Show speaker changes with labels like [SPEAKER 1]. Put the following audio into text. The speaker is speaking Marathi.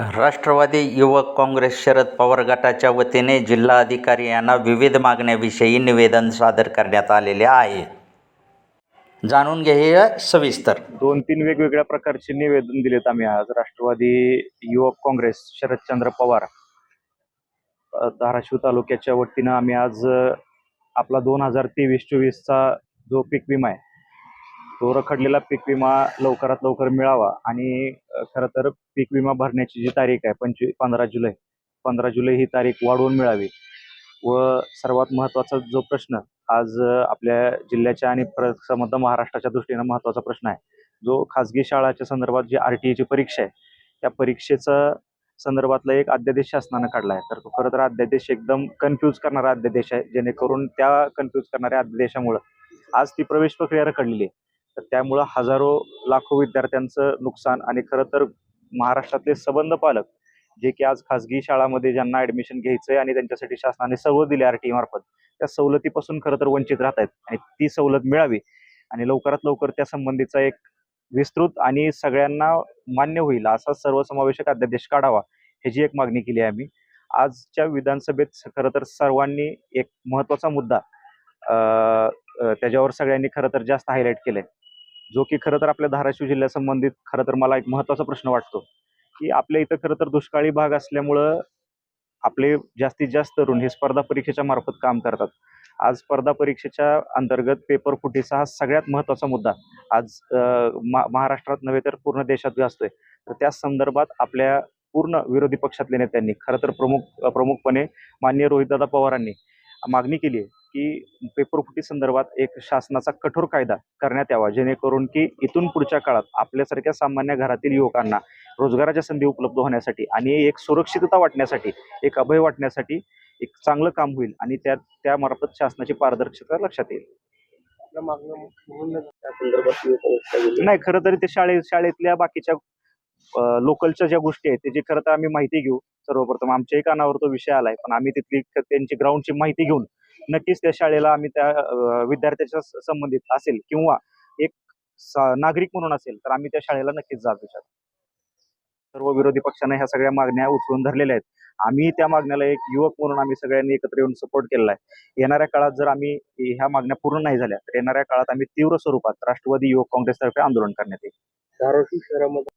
[SPEAKER 1] राष्ट्रवादी युवक काँग्रेस शरद पवार गटाच्या वतीने जिल्हाधिकारी यांना विविध मागण्याविषयी निवेदन सादर करण्यात आलेले आहे. जाणून घेऊया सविस्तर.
[SPEAKER 2] दोन तीन वेगवेगळ्या प्रकारचे निवेदन दिलेत आम्ही आज. राष्ट्रवादी युवक काँग्रेस शरदचंद्र पवार अ, धाराशिव तालुक्याच्या वतीनं आम्ही आज अ, आपला दोन हजार तेवीस चोवीसचा जो पीक विमा आहे तो रखडलेला पीक विमा लवकरात लवकर मिळावा आणि खरं तर पीक विमा भरण्याची जी तारीख आहे पंचवी पंधरा जुलै पंधरा जुलै ही तारीख वाढवून मिळावी. व सर्वात महत्त्वाचा जो प्रश्न आज आपल्या जिल्ह्याच्या आणि प्र समग्र महाराष्ट्राच्या दृष्टीनं महत्त्वाचा प्रश्न आहे. जो खाजगी शाळाच्या संदर्भात जी आर टी एची परीक्षा आहे त्या परीक्षेचा संदर्भातला एक अध्यादेश शासनानं काढला आहे. तर तो खरं तर अध्यादेश एकदम कन्फ्यूज करणारा अध्यादेश आहे जेणेकरून त्या कन्फ्यूज करणाऱ्या अध्यादेशामुळं आज ती प्रवेश प्रक्रिया रखडलेली आहे. तर त्यामुळं हजारो लाखो विद्यार्थ्यांचं नुकसान आणि खरं तर महाराष्ट्रातले सबंध पालक जे की आज खाजगी शाळामध्ये ज्यांना ऍडमिशन आहे आणि त्यांच्यासाठी शासनाने सवलत दिली आर टी मार्फत त्या सवलतीपासून खरं तर वंचित राहत आहेत आणि ती सवलत मिळावी आणि लवकरात लवकर त्या संबंधीचा एक विस्तृत आणि सगळ्यांना मान्य होईल असा सर्वसमावेशक अध्यादेश काढावा ह्याची एक मागणी केली आहे आम्ही. आजच्या विधानसभेत खरं तर सर्वांनी एक महत्त्वाचा मुद्दा त्याच्यावर सगळ्यांनी खरं तर जास्त हायलाईट केलंय. जो की खरं तर आपल्या धाराशिव जिल्ह्यासंबंधित खरं तर मला एक महत्त्वाचा प्रश्न वाटतो की आपल्या इथं खरं तर दुष्काळी भाग असल्यामुळं आपले जास्तीत जास्त तरुण हे स्पर्धा परीक्षेच्या मार्फत काम करतात. आज स्पर्धा परीक्षेच्या अंतर्गत पेपर फुटीचा हा सगळ्यात महत्त्वाचा मुद्दा. आज मा- महाराष्ट्रात नव्हे तर पूर्ण देशात गाजतोय तर त्या संदर्भात आपल्या पूर्ण विरोधी पक्षातल्या नेत्यांनी खरं तर प्रमुख प्रमुखपणे माननीय रोहितदादा पवारांनी मागणी केली आहे की पेपर फुटी संदर्भात एक शासनाचा कठोर कायदा करण्यात यावा जेणेकरून की इथून पुढच्या काळात आपल्यासारख्या सामान्य घरातील युवकांना रोजगाराच्या संधी उपलब्ध होण्यासाठी आणि एक सुरक्षितता वाटण्यासाठी एक अभय वाटण्यासाठी एक चांगलं काम होईल आणि त्या त्यामार्फत शासनाची पारदर्शकता लक्षात येईल. नाही खरं तर ते शाळे शाळेतल्या बाकीच्या लोकलच्या ज्या गोष्टी आहेत त्याची खरं तर आम्ही माहिती घेऊ. सर्वप्रथम आमच्याही कानावर तो विषय आलाय पण आम्ही तिथली त्यांची ग्राउंडची माहिती घेऊन नक्कीच त्या शाळेला आम्ही त्या विद्यार्थ्याच्या संबंधित असेल किंवा एक नागरिक म्हणून असेल तर आम्ही त्या शाळेला नक्कीच जात विचार सर्व विरोधी पक्षांना ह्या सगळ्या मागण्या उचलून धरलेल्या आहेत. आम्ही त्या मागण्याला एक युवक म्हणून आम्ही सगळ्यांनी एकत्र येऊन सपोर्ट केलेला आहे. येणाऱ्या काळात जर आम्ही ह्या मागण्या पूर्ण नाही झाल्या तर येणाऱ्या काळात आम्ही तीव्र स्वरूपात राष्ट्रवादी युवक काँग्रेसतर्फे आंदोलन करण्यात येईल.
[SPEAKER 3] धाराशिव शहरामध्ये